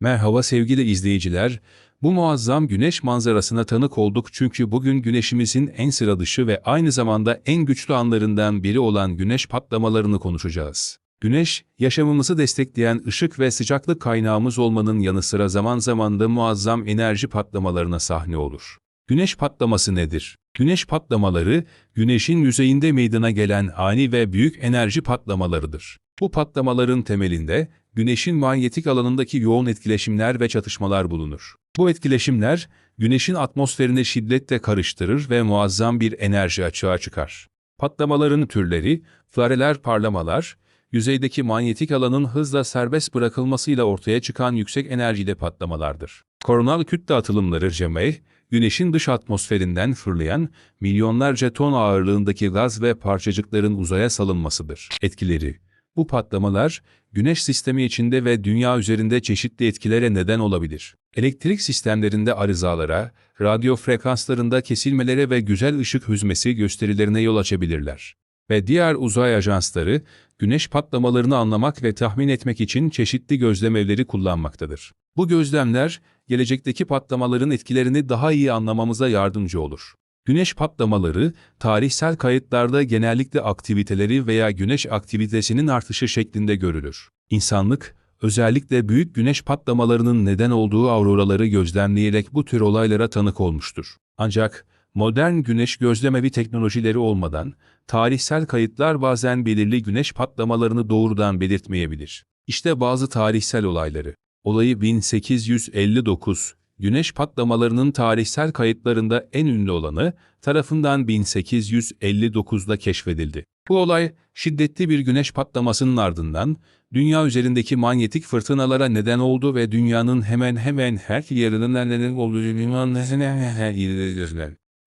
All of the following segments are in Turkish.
Merhaba sevgili izleyiciler. Bu muazzam güneş manzarasına tanık olduk çünkü bugün güneşimizin en sıra dışı ve aynı zamanda en güçlü anlarından biri olan güneş patlamalarını konuşacağız. Güneş, yaşamımızı destekleyen ışık ve sıcaklık kaynağımız olmanın yanı sıra zaman zaman da muazzam enerji patlamalarına sahne olur. Güneş patlaması nedir? Güneş patlamaları, güneşin yüzeyinde meydana gelen ani ve büyük enerji patlamalarıdır. Bu patlamaların temelinde, güneşin manyetik alanındaki yoğun etkileşimler ve çatışmalar bulunur. Bu etkileşimler, güneşin atmosferini şiddetle karıştırır ve muazzam bir enerji açığa çıkar. Patlamaların türleri, flareler parlamalar, yüzeydeki manyetik alanın hızla serbest bırakılmasıyla ortaya çıkan yüksek enerjili patlamalardır. Koronal kütle atılımları CME, güneşin dış atmosferinden fırlayan milyonlarca ton ağırlığındaki gaz ve parçacıkların uzaya salınmasıdır. Etkileri Bu patlamalar, güneş sistemi içinde ve dünya üzerinde çeşitli etkilere neden olabilir. Elektrik sistemlerinde arızalara, radyo frekanslarında kesilmelere ve güzel ışık hüzmesi gösterilerine yol açabilirler ve diğer uzay ajansları, güneş patlamalarını anlamak ve tahmin etmek için çeşitli gözlemevleri kullanmaktadır. Bu gözlemler, gelecekteki patlamaların etkilerini daha iyi anlamamıza yardımcı olur. Güneş patlamaları, tarihsel kayıtlarda genellikle aktiviteleri veya güneş aktivitesinin artışı şeklinde görülür. İnsanlık, özellikle büyük güneş patlamalarının neden olduğu auroraları gözlemleyerek bu tür olaylara tanık olmuştur. Ancak, modern güneş gözlemevi teknolojileri olmadan, tarihsel kayıtlar bazen belirli güneş patlamalarını doğrudan belirtmeyebilir. İşte bazı tarihsel olayları. Olayı 1859, güneş patlamalarının tarihsel kayıtlarında en ünlü olanı tarafından 1859'da keşfedildi. Bu olay, şiddetli bir güneş patlamasının ardından, dünya üzerindeki manyetik fırtınalara neden oldu ve dünyanın hemen hemen her yerinin olduğu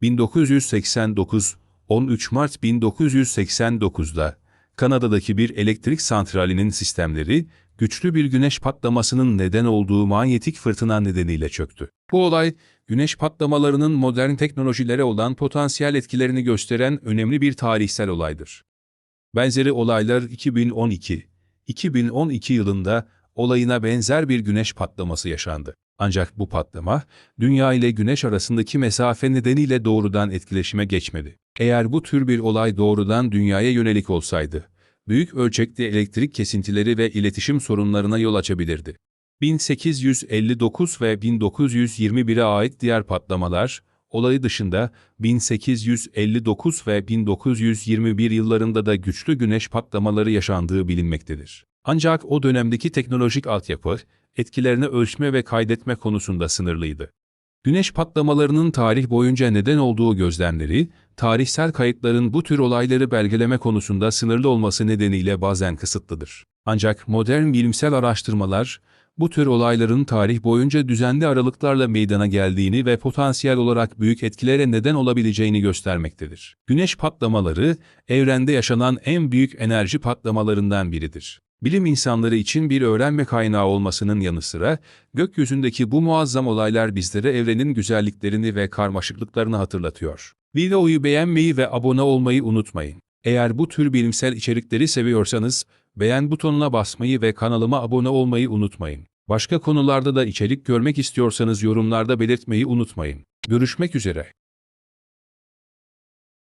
1989, 13 Mart 1989'da Kanada'daki bir elektrik santralinin sistemleri, güçlü bir güneş patlamasının neden olduğu manyetik fırtına nedeniyle çöktü. Bu olay, güneş patlamalarının modern teknolojilere olan potansiyel etkilerini gösteren önemli bir tarihsel olaydır. Benzeri olaylar 2012, 2012 yılında olayına benzer bir güneş patlaması yaşandı. Ancak bu patlama, Dünya ile Güneş arasındaki mesafe nedeniyle doğrudan etkileşime geçmedi. Eğer bu tür bir olay doğrudan Dünya'ya yönelik olsaydı, büyük ölçekte elektrik kesintileri ve iletişim sorunlarına yol açabilirdi. 1859 ve 1921'e ait diğer patlamalar, olayı dışında 1859 ve 1921 yıllarında da güçlü güneş patlamaları yaşandığı bilinmektedir. Ancak o dönemdeki teknolojik altyapı, etkilerini ölçme ve kaydetme konusunda sınırlıydı. Güneş patlamalarının tarih boyunca neden olduğu gözlemleri, tarihsel kayıtların bu tür olayları belgeleme konusunda sınırlı olması nedeniyle bazen kısıtlıdır. Ancak modern bilimsel araştırmalar, bu tür olayların tarih boyunca düzenli aralıklarla meydana geldiğini ve potansiyel olarak büyük etkilere neden olabileceğini göstermektedir. Güneş patlamaları, evrende yaşanan en büyük enerji patlamalarından biridir. Bilim insanları için bir öğrenme kaynağı olmasının yanı sıra, gökyüzündeki bu muazzam olaylar bizlere evrenin güzelliklerini ve karmaşıklıklarını hatırlatıyor. Videoyu beğenmeyi ve abone olmayı unutmayın. Eğer bu tür bilimsel içerikleri seviyorsanız, beğen butonuna basmayı ve kanalıma abone olmayı unutmayın. Başka konularda da içerik görmek istiyorsanız yorumlarda belirtmeyi unutmayın. Görüşmek üzere.